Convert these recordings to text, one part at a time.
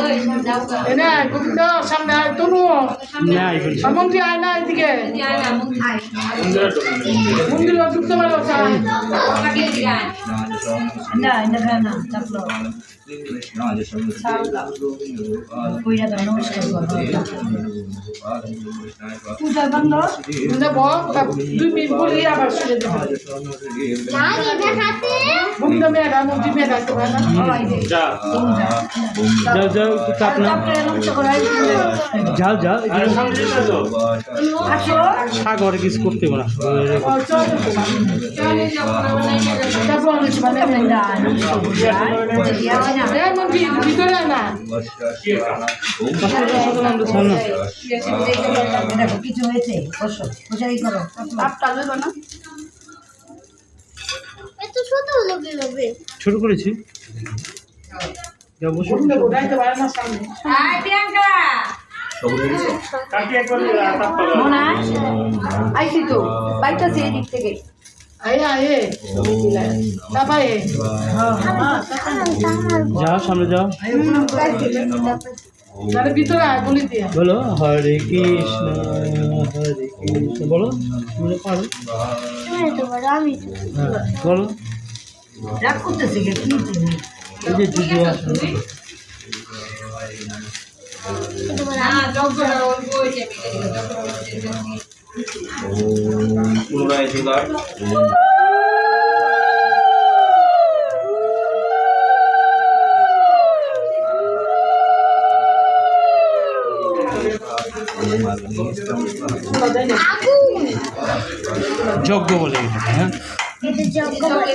eh, jauh ke. এনে গোবিন্দ সামনে আয় তনু মন্ত্রী আয় না এদিকে. মন্দির যাও যাও সাগরে কিছু করতে পারা কিছু হয়েছে বসো। করো ছোট হলো কীভাবে শুরু করেছি আইসি তো বাইটাছে এদিক থেকে। যাও সামনে যাও। বলি হরে কৃষ্ণ হরে কৃষ্ণ। বলো তুমি পারো। হ্যাঁ বলো। এই যে আসলে। পুনরায় আগুন যজ্ঞ বলে এটা হ্যাঁ যজ্ঞ বলে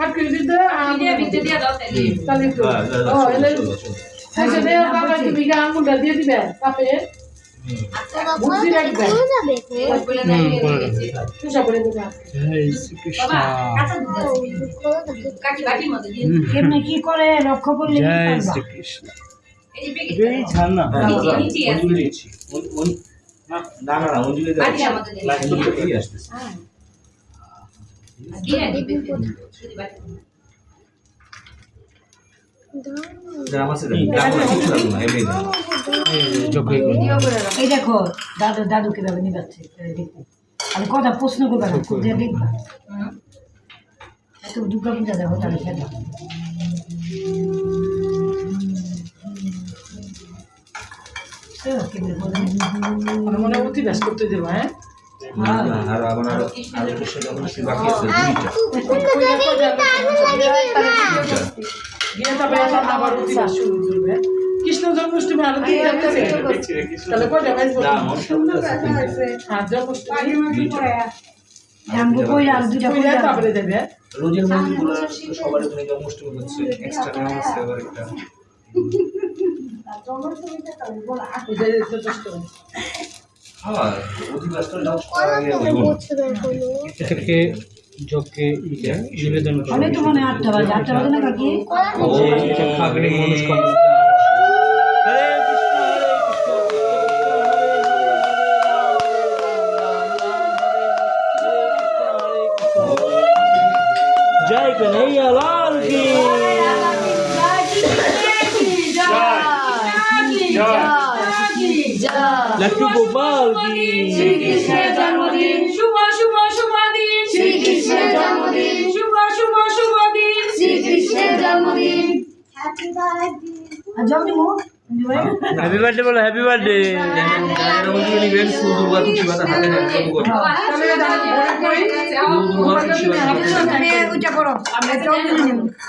না না দিতে বাদ দিয়ে হয়ে হ্যাঁ. তাহলে ও এলে বাবা দিয়ে দিবে কাপে বুদ্ধি রাখবে। বলো দেবে tuh. হুম। কেমনে কি করে লক্ষ্য করলে জয় এই না। না না না অঞ্জলি আসতেছে। এই যে যজ্ঞ এই দেখো দাদু দাদু কীভাবে নিবাচ্ছে আমি কথা প্রশ্ন করবে যে দেখবা। এত দুর্গা পূজা দেখো তাহলে খেলা মনে মনে অতি ব্যাস করতে দেবো হ্যাঁ? আর আমার আরও আরও যখন বাকি আছে দুইটা। করবে। কৃষ্ণ জন্মাষ্টমী আরও তাহলে কয়টা বাইশ আছে হ্যাঁ জন্মাষ্টমী। জানব কইরা আর দুইটা কইরা কইরা তারপরে দেবে। রোজের মন্দিরগুলো সবার ওখানে জন্মাষ্টমী হচ্ছে। এক্সট্রা নাম আছে আবার একটা। পূজায় যথেষ্ট হ্যাঁ অধিবাস্ত ডান্স করা আগে ওই বলুন। এটাকে যজ্ঞে ইটা নিবেদন করে আমি তো মনে হয় আটটা বাজে আটটা বাজে লট্টু গোপাল কি শ্রীকৃষ্ণের জন্মদিন। শুভ শুভ শুভ দিন। শ্রীকৃষ্ণের জন্মদিন। শুভ শুভ শুভ দিন। শ্রীকৃষ্ণের জন্মদিন। আর জল দিব হ্যাপি বার্থডে বলো হ্যাপি বার্থডে করো